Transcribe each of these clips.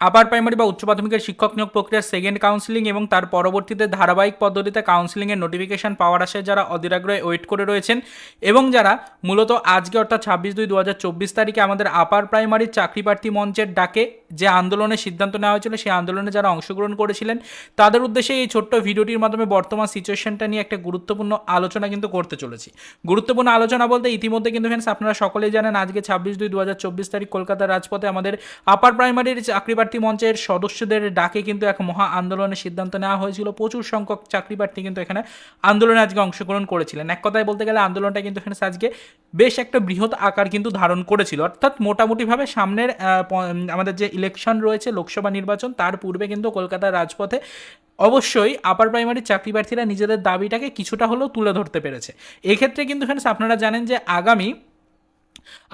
Upper primary বা উচ্চ প্রাথমিকের শিক্ষক নিয়োগ প্রক্রিয়ার সেকেন্ড কাউন্সিলিং এবং তার পরবর্তীতে ধারাবাহিক পদ্ধতিতে কাউন্সিলিংয়ের নোটিফিকেশন পাওয়ার আসে যারা অধীরাগ্রহে ওয়েট করে রয়েছেন এবং যারা মূলত আজকে অর্থাৎ ছাব্বিশ দুই দু তারিখে আমাদের আপার প্রাইমারির চাকরি প্রার্থী মঞ্চের ডাকে যে আন্দোলনের সিদ্ধান্ত নেওয়া হয়েছিল, সেই আন্দোলনে যারা অংশগ্রহণ করেছিলেন, তাদের উদ্দেশ্যে এই ছোট্ট ভিডিওটির মাধ্যমে বর্তমান সিচুয়েশনটা নিয়ে একটা গুরুত্বপূর্ণ আলোচনা কিন্তু করতে চলেছি। গুরুত্বপূর্ণ আলোচনা বলতে ইতিমধ্যে কিন্তু ফ্রেন্ডস আপনারা সকলেই জানেন, আজকে ছাব্বিশ দুই দু তারিখ কলকাতার রাজপথে আমাদের আপার প্রাইমারির চাকরি প্রার্থী মঞ্চের সদস্যদের ডাকে কিন্তু এক মহা আন্দোলনের সিদ্ধান্ত নেওয়া হয়েছিল। প্রচুর সংখ্যক চাকরিপ্রার্থী কিন্তু এখানে আন্দোলনে আজকে অংশগ্রহণ করেছিলেন। এক কথায় বলতে গেলে আন্দোলনটা কিন্তু এখানে আজকে বেশ একটা বৃহৎ আকার কিন্তু ধারণ করেছিল। অর্থাৎ মোটামুটিভাবে সামনের আমাদের যে ইলেকশন রয়েছে, লোকসভা নির্বাচন, তার পূর্বে কিন্তু কলকাতার রাজপথে অবশ্যই আপার প্রাইমারি চাকরি প্রার্থীরা নিজেদের দাবিটাকে কিছুটা হলেও তুলে ধরতে পেরেছে। এক্ষেত্রে কিন্তু ফ্রেন্ডস আপনারা জানেন যে আগামী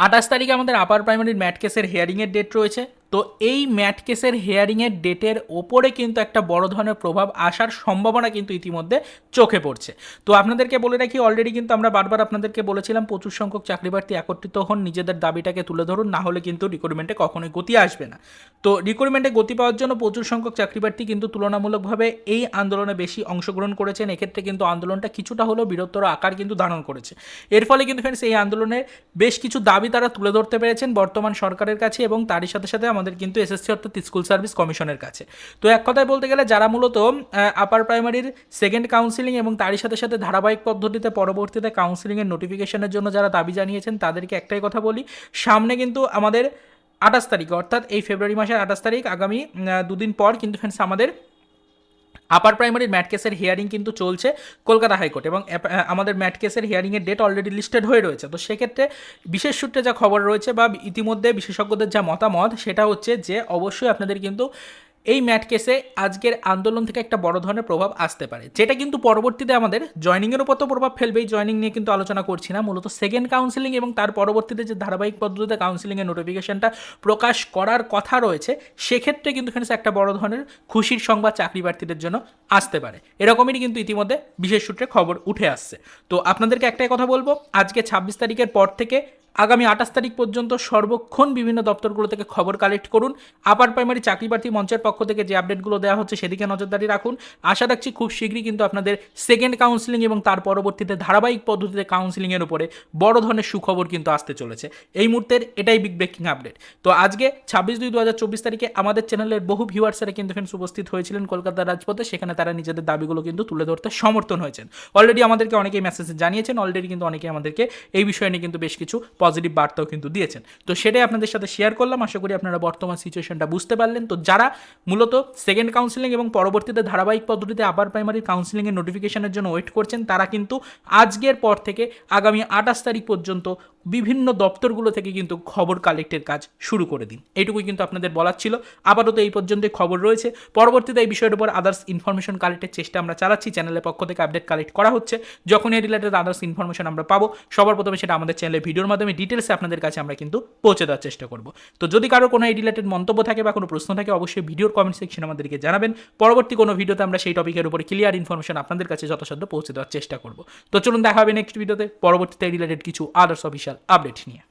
আঠাশ তারিখে আমাদের আপার প্রাইমারির ম্যাট কেসের হেয়ারিংয়ের ডেট রয়েছে। তো এই ম্যাট কেসের হেয়ারিংয়ের ডেটের ওপরে কিন্তু একটা বড় ধরনের প্রভাব আসার সম্ভাবনা কিন্তু ইতিমধ্যে চোখে পড়ছে। তো আপনাদেরকে বলে রাখি অলরেডি কিন্তু আমরা বারবার আপনাদেরকে বলেছিলাম, প্রচুর সংখ্যক চাকরি প্রার্থী একত্রিত হন, নিজেদের দাবিটাকে তুলে ধরুন, না হলে কিন্তু রিক্রুটমেন্টে কখনোই গতি আসবে না। তো রিক্রুটমেন্টে গতি পাওয়ার জন্য প্রচুর সংখ্যক চাকরি প্রার্থী কিন্তু তুলনামূলকভাবে এই আন্দোলনে বেশি অংশগ্রহণ করেছেন। এক্ষেত্রে কিন্তু আন্দোলনটা কিছুটা হলেও বৃহত্তর আকার কিন্তু ধারণ করেছে। এর ফলে কিন্তু ফ্রেন্ডস এই আন্দোলনে বেশ কিছু দাবি তারা তুলে ধরতে পেরেছেন বর্তমান সরকারের কাছে এবং তারই সাথে সাথে আমাদের কিন্তু এসএসসি অর্থাৎ স্কুল সার্ভিস কমিশনের কাছে। তো এক কথায় বলতে গেলে যারা মূলত আপার প্রাইমারির সেকেন্ড কাউন্সিলিং এবং তারই সাথে সাথে ধারাবাহিক পদ্ধতিতে পরবর্তীতে কাউন্সিলিংয়ের নোটিফিকেশনের জন্য যারা দাবি জানিয়েছেন, তাদেরকে একটাই কথা বলি, সামনে কিন্তু আমাদের আঠাশ তারিখ, অর্থাৎ এই ফেব্রুয়ারি মাসের আঠাশ তারিখ, আগামী দুদিন পর কিন্তু ফ্রেন্ডস আমাদের আপার প্রাইমারির ম্যাট কেসের হিয়ারিং কিন্তু চলছে কলকাতা হাইকোর্ট এবং আমাদের ম্যাট কেসের হিয়ারিংয়ের ডেট অলরেডি লিস্টেড হয়ে রয়েছে। তো সেক্ষেত্রে বিশেষ সূত্রে যা খবর রয়েছে বা ইতিমধ্যে বিশেষজ্ঞদের যা মতামত, সেটা হচ্ছে যে, অবশ্যই আপনাদের কিন্তু এই ম্যাট কেসে আজকের আন্দোলন থেকে একটা বড় ধরনের প্রভাব আসতে পারে। যেটা কিন্তু পরবর্তীতে আমাদের জয়নিংয়ের উপর তো প্রভাব ফেলবেই। জয়নিং নিয়ে কিন্তু আলোচনা করছি না। মূলত সেকেন্ড কাউন্সিলিং এবং তার পরবর্তীতে যে ধারাবাহিক পদ্ধতিতে কাউন্সিলিংয়ের নোটিফিকেশনটা প্রকাশ করার কথা রয়েছে, সেক্ষেত্রে কিন্তু ফ্রেন্ডস একটা বড় ধরনের খুশির সংবাদ চাকরি প্রার্থীদের জন্য আসতে পারে। এরকমই কিন্তু ইতিমধ্যে বিশেষ সূত্রে খবর উঠে আসছে। তো আপনাদেরকে একটাই কথা বলব, আজকে ছাব্বিশ তারিখের পর থেকে আগামী আঠাশ তারিখ পর্যন্ত সর্বক্ষণ বিভিন্ন দপ্তরগুলো থেকে খবর কালেক্ট করুন। আপার প্রাইমারি চাকরি প্রার্থী মঞ্চের পক্ষ থেকে যে আপডেটগুলো দেওয়া হচ্ছে সেদিকে নজরদারি রাখুন। আশা রাখছি খুব শীঘ্রই কিন্তু আপনাদের সেকেন্ড কাউন্সিলিং এবং তার পরবর্তীতে ধারাবাহিক পদ্ধতিতে কাউন্সিলিংয়ের উপরে বড় ধরনের সুখবর কিন্তু আসতে চলেছে। এই মুহূর্তের এটাই বিগ ব্রেকিং আপডেট তো আজকে ছাব্বিশ দুই দু হাজার চব্বিশ তারিখে আমাদের চ্যানেলের বহু ভিউয়ার্সরা কিন্তু ফ্রেন্ডস উপস্থিত হয়েছিলেন কলকাতার রাজপথে। সেখানে তারা নিজেদের দাবিগুলো কিন্তু তুলে ধরতে সমর্থন হয়েছেন। অলরেডি আমাদেরকে অনেকেই মেসেজ জানিয়েছেন। অলরেডি কিন্তু অনেকেই আমাদেরকে এই বিষয়ে নিয়ে কিন্তু বেশ কিছু পজিটিভ বার্তাও কিন্তু দিয়েছেন। তো সেটাই আপনাদের সাথে শেয়ার করলাম। আশা করি আপনারা বর্তমান সিচুয়েশনটা বুঝতে পারলেন। তো যারা মূলত সেকেন্ড কাউন্সিলিং এবং পরবর্তীতে ধারাবাহিক পদ্ধতিতে আবার প্রাইমারি কাউন্সিলিংয়ের নোটিফিকেশনের জন্য ওয়েট করছেন, তারা কিন্তু আজকের পর থেকে আগামী আঠাশ তারিখ পর্যন্ত বিভিন্ন দপ্তরগুলো থেকে কিন্তু খবর কালেক্টের কাজ শুরু করে দিন। এইটুকুই কিন্তু আপনাদের বলার ছিল। আপাতত এই পর্যন্তই খবর রয়েছে। পরবর্তীতে এই বিষয়ের উপর আদার্স ইনফরমেশন কালেক্টের চেষ্টা আমরা চালাচ্ছি। চ্যানেলের পক্ষ থেকে আপডেট কালেক্ট করা হচ্ছে। যখন এই রিলেটেড আদার্স ইনফরমেশন আমরা পাবো, সবার প্রথমে সেটা আমাদের চ্যানেলের ভিডিওর মাধ্যমে ডিটেলসে আপনাদের কাছে আমরা কিন্তু পৌঁছে দেওয়ার চেষ্টা করব। তো যদি কারও কোনো এই রিলেটেড মন্তব্য থাকে বা কোনো প্রশ্ন থাকে, অবশ্যই ভিডিওর কমেন্ট সেকশন আমাদেরকে জানাবেন। পরবর্তী কোনো ভিডিওতে আমরা সেই টপিকের উপরে ক্লিয়ার ইনফরমেশন আপনাদের কাছে যথাসাধ্য পৌঁছে দেওয়ার চেষ্টা করব। তো চলুন দেখা হবে নেক্সট ভিডিওতে পরবর্তীতে রিলেটেড কিছু আদার্স অফিসিয়াল আপডেট নিয়ে